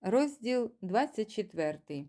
Розділ 24.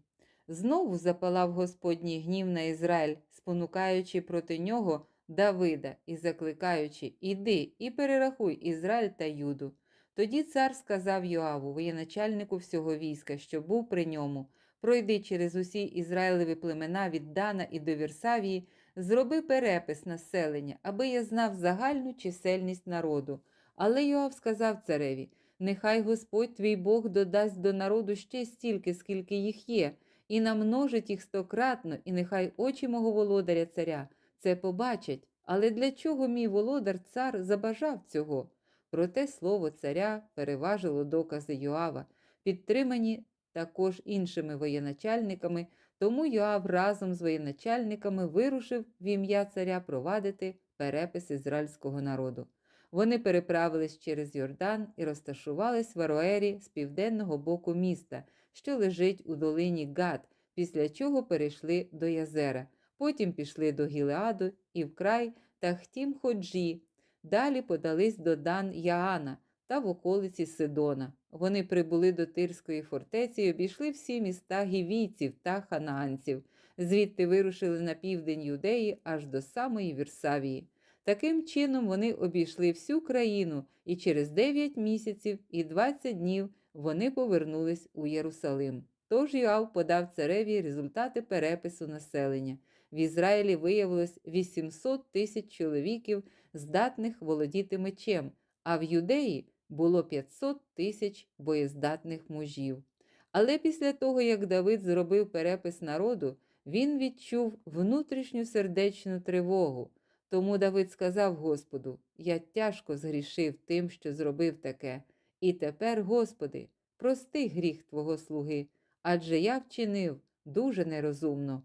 Знову запалав Господній гнів на Ізраїль, спонукаючи проти нього Давида і закликаючи Іди і перерахуй Ізраїль та Юду. Тоді цар сказав Йоаву, воєначальнику всього війська, що був при ньому: Пройди через усі Ізраїлеві племена від Дана і до Вірсавії, зроби перепис населення, аби я знав загальну чисельність народу. Але Йоав сказав цареві: Нехай Господь твій Бог додасть до народу ще стільки, скільки їх є, і намножить їх стократно, і нехай очі мого володаря царя це побачать. Але для чого мій володар цар забажав цього? Проте слово царя переважило докази Йоава, підтримані також іншими воєначальниками, тому Йоав разом з воєначальниками вирушив в ім'я царя провадити перепис ізраїльського народу. Вони переправились через Йордан і розташувались в Ароері з південного боку міста, що лежить у долині Гад, після чого перейшли до Язера. Потім пішли до Гілеаду і вкрай Тахтім Ходжі. Далі подались до Дан Яана та в околиці Сидона. Вони прибули до Тирської фортеці і обійшли всі міста гівійців та ханаанців. Звідти вирушили на південь Юдеї аж до самої Вірсавії. Таким чином вони обійшли всю країну, і через 9 місяців і 20 днів вони повернулись у Єрусалим. Тож Йоав подав цареві результати перепису населення. В Ізраїлі виявилось 800 тисяч чоловіків, здатних володіти мечем, а в Юдеї було 500 тисяч боєздатних мужів. Але після того, як Давид зробив перепис народу, він відчув внутрішню сердечну тривогу. Тому Давид сказав Господу: Я тяжко згрішив тим, що зробив таке. І тепер, Господи, прости гріх Твого слуги, адже я вчинив дуже нерозумно.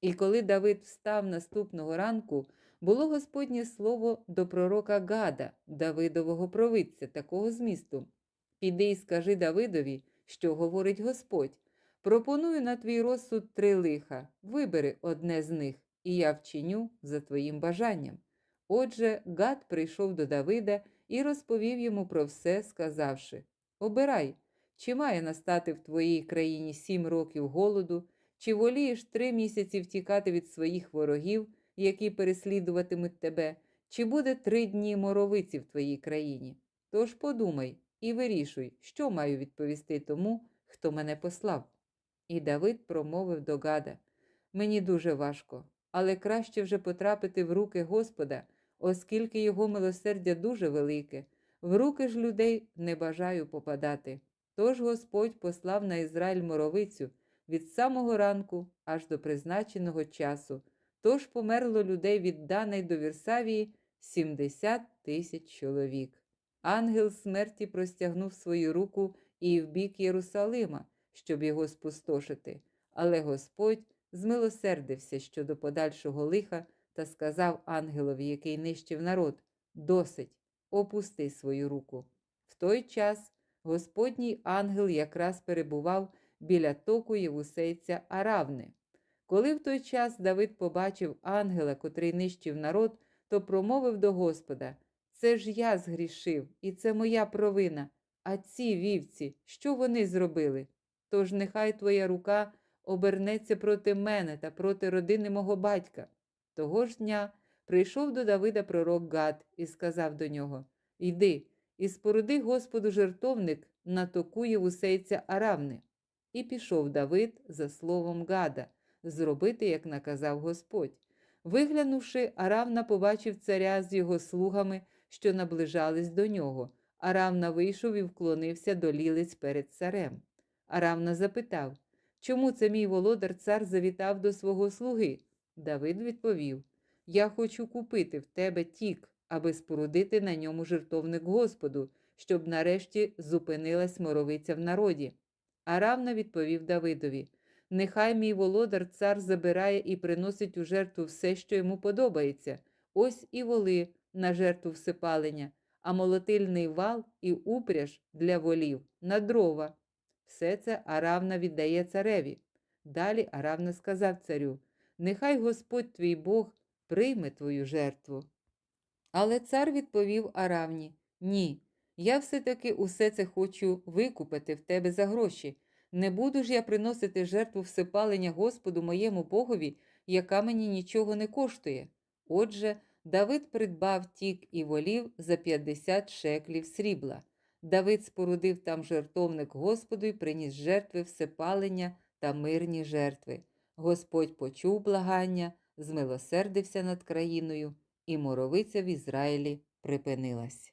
І коли Давид встав наступного ранку, було Господнє слово до пророка Гада, Давидового провидця, такого змісту. Піди і скажи Давидові, що говорить Господь. Пропоную на твій розсуд три лиха, вибери одне з них, і я вчиню за твоїм бажанням. Отже, Гад прийшов до Давида і розповів йому про все, сказавши: Обирай, чи має настати в твоїй країні сім років голоду, чи волієш три місяці втікати від своїх ворогів, які переслідуватимуть тебе, чи буде три дні моровиці в твоїй країні. Тож подумай і вирішуй, що маю відповісти тому, хто мене послав. І Давид промовив до Гада: Мені дуже важко, але краще вже потрапити в руки Господа, оскільки його милосердя дуже велике, в руки ж людей не бажаю попадати. Тож Господь послав на Ізраїль моровицю від самого ранку аж до призначеного часу. Тож померло людей від Даней до Вірсавії 70 тисяч чоловік. Ангел смерті простягнув свою руку і в бік Єрусалима, щоб його спустошити, але Господь змилосердився щодо подальшого лиха та сказав ангелові, який нищив народ: Досить, опусти свою руку. В той час Господній ангел якраз перебував біля току Євусейця Аравни. Коли в той час Давид побачив ангела, котрий нищив народ, то промовив до Господа: Це ж я згрішив, і це моя провина. А ці вівці, що вони зробили? Тож нехай твоя рука обернеться проти мене та проти родини мого батька. Того ж дня прийшов до Давида пророк Гад і сказав до нього: Йди і споруди Господу жертовник на току Євусейця Аравни. І пішов Давид за словом Гада, зробити, як наказав Господь. Виглянувши, Аравна побачив царя з його слугами, що наближались до нього. Аравна вийшов і вклонився до лілиць перед царем. Аравна запитав, чому це мій володар цар завітав до свого слуги? Давид відповів: Я хочу купити в тебе тік, аби спорудити на ньому жертовник Господу, щоб нарешті зупинилась моровиця в народі. Аравна відповів Давидові: Нехай мій володар цар забирає і приносить у жертву все, що йому подобається. Ось і воли на жертву всипалення, а молотильний вал і упряж для волів на дрова. Все це Аравна віддає цареві. Далі Аравна сказав царю: Нехай Господь твій Бог прийме твою жертву. Але цар відповів Аравні: Ні, Я все-таки усе це хочу викупити в тебе за гроші. Не буду ж я приносити жертву всепалення Господу моєму Богові, яка мені нічого не коштує. Отже, Давид придбав тік і волів за 50 шеклів срібла. Давид спорудив там жертовник Господу і приніс жертви всепалення та мирні жертви. Господь почув благання, змилосердився над країною, і моровиця в Ізраїлі припинилась.